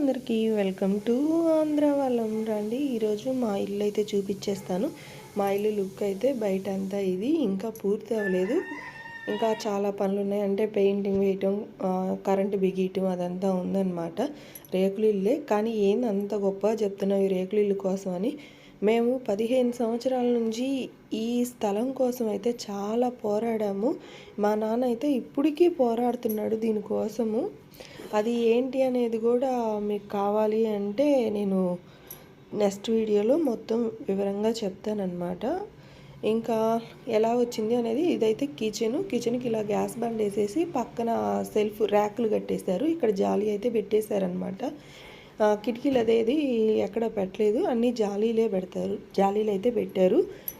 అందరికీ welcome to Andhra వాళ్ళం రండి. ఈరోజు మా ఇల్లు అయితే చూపించేస్తాను. మా ఇల్లు లుక్ అయితే బయట అంతా ఇది. ఇంకా పూర్తి అవ్వలేదు. ఇంకా చాలా పనులు ఉన్నాయి అంటే పెయింటింగ్ వేయటం కరెంటు బిగియటం అదంతా ఉందన్నమాట. రేకులు ఇల్లే కానీ ఏంది అంత గొప్పగా చెప్తున్నావు ఈ రేకులు ఇల్లు కోసం అని. మేము పదిహేను సంవత్సరాల నుంచి ఈ స్థలం కోసం అయితే చాలా పోరాడాము. మా నాన్న అయితే ఇప్పటికీ పోరాడుతున్నాడు దీనికోసము అది ఏంటి అనేది కూడా మీకు కావాలి అంటే నేను నెక్స్ట్ వీడియోలో మొత్తం వివరంగా చెప్తానమాట ఇంకా ఎలా వచ్చింది అనేది ఇదైతే కిచెన్. కిచెన్కి ఇలా గ్యాస్ బండ్ వేసేసి పక్కన సెల్ఫ్ ర్యాక్లు కట్టేశారు. ఇక్కడ జాలి అయితే పెట్టేశారనమాట కిటికీలు అదేది ఎక్కడ పెట్టలేదు. అన్నీ జాలీలే పెడతారు. జాలీలు అయితే పెట్టారు.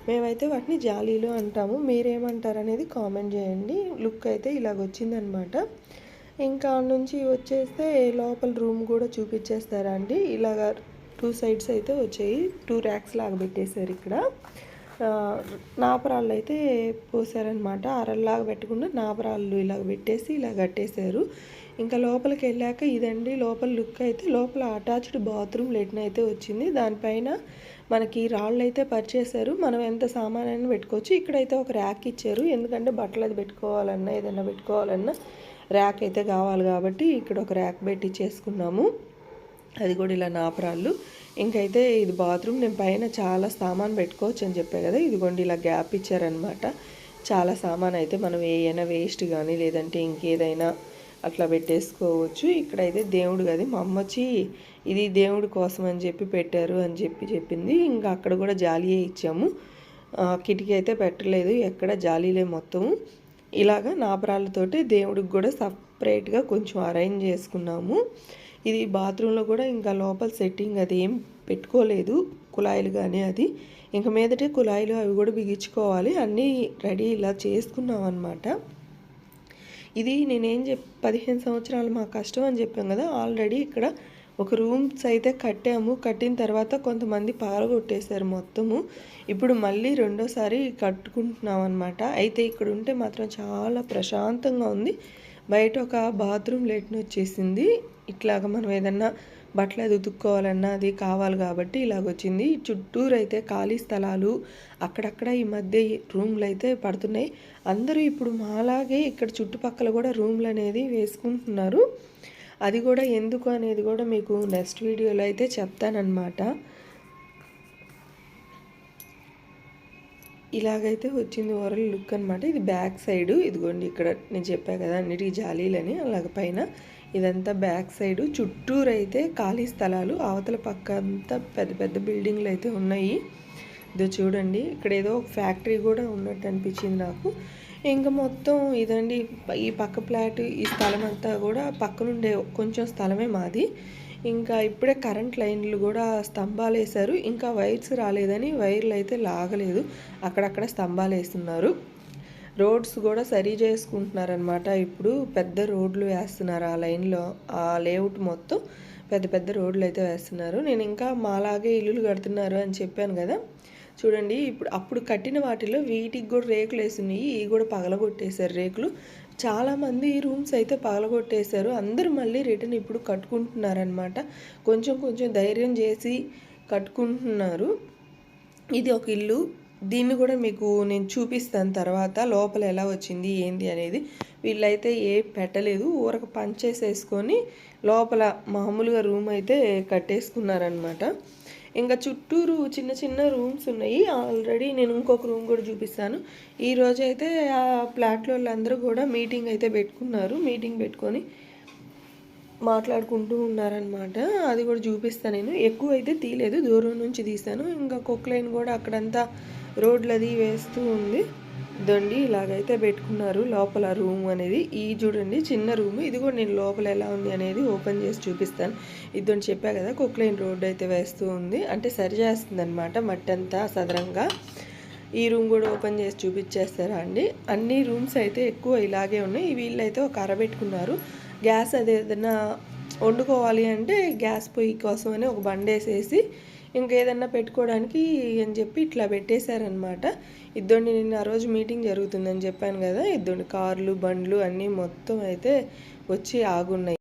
మేమైతే వాటిని జాలీలు అంటాము. మీరేమంటారు అనేది కామెంట్ చేయండి. లుక్ అయితే ఇలాగ వచ్చిందనమాట ఇంకా నుంచి వచ్చేస్తే లోపల రూమ్ కూడా చూపించేస్తారా అండి? ఇలాగ టూ సైడ్స్ అయితే వచ్చాయి. టూ ర్యాక్స్ లాగా పెట్టేశారు ఇక్కడ. నాపరాళ్ళు అయితే పోసారనమాట. అరల్లాగా పెట్టకుండా నాపరాళ్ళు ఇలాగ పెట్టేసి ఇలా కట్టేశారు. ఇంకా లోపలికి వెళ్ళాక ఇదండి లోపల లుక్ అయితే లోపల అటాచ్డ్ బాత్రూమ్ లెట్న అయితే వచ్చింది. దానిపైన మనకి రాళ్ళు అయితే పరిచేశారు. మనం ఎంత సామానైనా పెట్టుకోవచ్చు. ఇక్కడైతే ఒక ర్యాక్ ఇచ్చారు. ఎందుకంటే బట్టలు అది పెట్టుకోవాలన్నా ఏదైనా పెట్టుకోవాలన్నా ర్యాక్ అయితే కావాలి కాబట్టి ఇక్కడ ఒక ర్యాక్ పెట్టి చేసుకున్నాము. అది కూడా ఇలా నాపరాళ్ళు. ఇంకైతే ఇది బాత్రూమ్. నేను పైన చాలా సామాన్ పెట్టుకోవచ్చు అని చెప్పే కదా. ఇదిగోండి ఇలా గ్యాప్ ఇచ్చారనమాట చాలా సామాన్ అయితే మనం ఏదైనా వేస్ట్ కానీ లేదంటే ఇంకేదైనా అట్లా పెట్టేసుకోవచ్చు. ఇక్కడైతే దేవుడు గది. మా అమ్మ వచ్చి ఇది దేవుడి కోసం అని చెప్పి పెట్టారు అని చెప్పి చెప్పింది. ఇంకా అక్కడ కూడా జాలీయే ఇచ్చాము. కిటికీ అయితే పెట్టలేదు. ఎక్కడ జాలీలే మొత్తం ఇలాగ నాపరాలతోటి దేవుడికి కూడా సపరేట్గా కొంచెం అరేంజ్ చేసుకున్నాము. ఇది బాత్రూంలో కూడా ఇంకా లోపల సెట్టింగ్ అది ఏం పెట్టుకోలేదు. కుళాయిలు కానీ అది. ఇంక మీదటే కుళాయిలు అవి కూడా బిగించుకోవాలి. అన్నీ రెడీ ఇలా చేసుకున్నాం అనమాట ఇది నేనేం చెప్ పదిహేను సంవత్సరాలు మా కష్టం అని చెప్పాం కదా ఆల్రెడీ ఇక్కడ ఒక రూమ్స్ అయితే కట్టాము. కట్టిన తర్వాత కొంతమంది పారగొట్టేశారు మొత్తము. ఇప్పుడు మళ్ళీ రెండోసారి కట్టుకుంటున్నాం అనమాట అయితే ఇక్కడ ఉంటే మాత్రం చాలా ప్రశాంతంగా ఉంది. బయట ఒక బాత్రూమ్ లెట్ని వచ్చేసింది ఇట్లాగ మనం ఏదన్నా బట్టలు అది ఉతుక్కోవాలన్నా అది కావాలి కాబట్టి ఇలాగొచ్చింది. చుట్టూరు అయితే ఖాళీ స్థలాలు అక్కడక్కడ ఈ మధ్య రూమ్లు అయితే పడుతున్నాయి. అందరూ ఇప్పుడు మాలాగే ఇక్కడ చుట్టుపక్కల కూడా రూమ్లు అనేది వేసుకుంటున్నారు. అది కూడా ఎందుకు అనేది కూడా మీకు నెక్స్ట్ వీడియోలో అయితే చెప్తానమాట ఇలాగైతే వచ్చింది ఓవరాల్ లుక్ అనమాట ఇది బ్యాక్ సైడ్. ఇదిగోండి ఇక్కడ నేను చెప్పాను కదా అన్నిటికీ జాలీలని అలాగ పైన. ఇదంతా బ్యాక్ సైడ్. చుట్టూరు అయితే ఖాళీ స్థలాలు. అవతల పక్క అంతా పెద్ద పెద్ద బిల్డింగ్లు అయితే ఉన్నాయి. ఇదో చూడండి. ఇక్కడ ఏదో ఒక ఫ్యాక్టరీ కూడా ఉన్నట్టు అనిపించింది నాకు. ఇంకా మొత్తం ఇదండి. ఈ పక్క ఫ్లాట్ ఈ స్థలం అంతా కూడా పక్కనుండే కొంచెం స్థలమే మాది. ఇంకా ఇప్పుడే కరెంట్ లైన్లు కూడా స్తంభాలు వేశారు ఇంకా వైర్స్ రాలేదని వైర్లు అయితే లాగలేదు. అక్కడక్కడ స్తంభాలు వేస్తున్నారు రోడ్స్ కూడా సరి చేసుకుంటున్నారనమాట ఇప్పుడు పెద్ద రోడ్లు వేస్తున్నారు ఆ లైన్లో. ఆ లేఅవుట్ మొత్తం పెద్ద పెద్ద రోడ్లు అయితే వేస్తున్నారు. నేను ఇంకా మాలాగే ఇల్లులు కడుతున్నారు అని చెప్పాను కదా. చూడండి ఇప్పుడు అప్పుడు కట్టిన వాటిలో వీటికి కూడా రేకులు వేసినాయి ఇవి కూడా పగలగొట్టేశారు రేకులు. చాలామంది ఈ రూమ్స్ అయితే పగలగొట్టేశారు. అందరూ మళ్ళీ రిటర్న్ ఇప్పుడు కట్టుకుంటున్నారనమాట కొంచెం కొంచెం ధైర్యం చేసి కట్టుకుంటున్నారు. ఇది ఒక ఇల్లు. దీన్ని కూడా మీకు నేను చూపిస్తాను తర్వాత లోపల ఎలా వచ్చింది ఏంది అనేది. వీళ్ళైతే ఏ పెట్టలేదు ఊరకు పంచేసేసుకొని లోపల మామూలుగా రూమ్ అయితే కట్టేసుకున్నారనమాట ఇంకా చుట్టూరు చిన్న చిన్న రూమ్స్ ఉన్నాయి. ఆల్రెడీ నేను ఇంకొక రూమ్ కూడా చూపిస్తాను. ఈరోజు అయితే ఆ ఫ్లాట్లో వాళ్ళందరూ కూడా మీటింగ్ అయితే పెట్టుకున్నారు. మీటింగ్ పెట్టుకొని మాట్లాడుకుంటూ ఉన్నారనమాట అది కూడా చూపిస్తాను నేను. ఎక్కువ అయితే తీయలేదు దూరం నుంచి తీస్తాను. ఇంకా కొక్లైన్ కూడా అక్కడంతా రోడ్లది వేస్తూ ఉంది. దొండి ఇలాగైతే పెట్టుకున్నారు లోపల రూమ్ అనేది. ఈ చూడండి చిన్న రూమ్. ఇది కూడా నేను లోపల ఎలా ఉంది అనేది ఓపెన్ చేసి చూపిస్తాను. ఇదని చెప్పా కదా కుక్లైన్ రోడ్ అయితే వేస్తూ ఉంది. అంటే సరి చేస్తుంది అనమాట మట్టి అంతా సదరంగా. ఈ రూమ్ కూడా ఓపెన్ చేసి చూపించేస్తారా అండి? అన్ని రూమ్స్ అయితే ఎక్కువ ఇలాగే ఉన్నాయి. వీళ్ళు అయితే ఒక అర పెట్టుకున్నారు. గ్యాస్ అది ఏదైనా వండుకోవాలి అంటే గ్యాస్ పొయ్యి కోసం అని ఒక బండేసేసి ఇంకేదన్నా పెట్టుకోవడానికి అని చెప్పి ఇట్లా పెట్టేశారనమాట ఇద్దరిని నిన్న ఆ రోజు మీటింగ్ జరుగుతుందని చెప్పాను కదా ఇద్దరు కార్లు బండ్లు అన్నీ మొత్తం అయితే వచ్చి ఆగున్నాయి.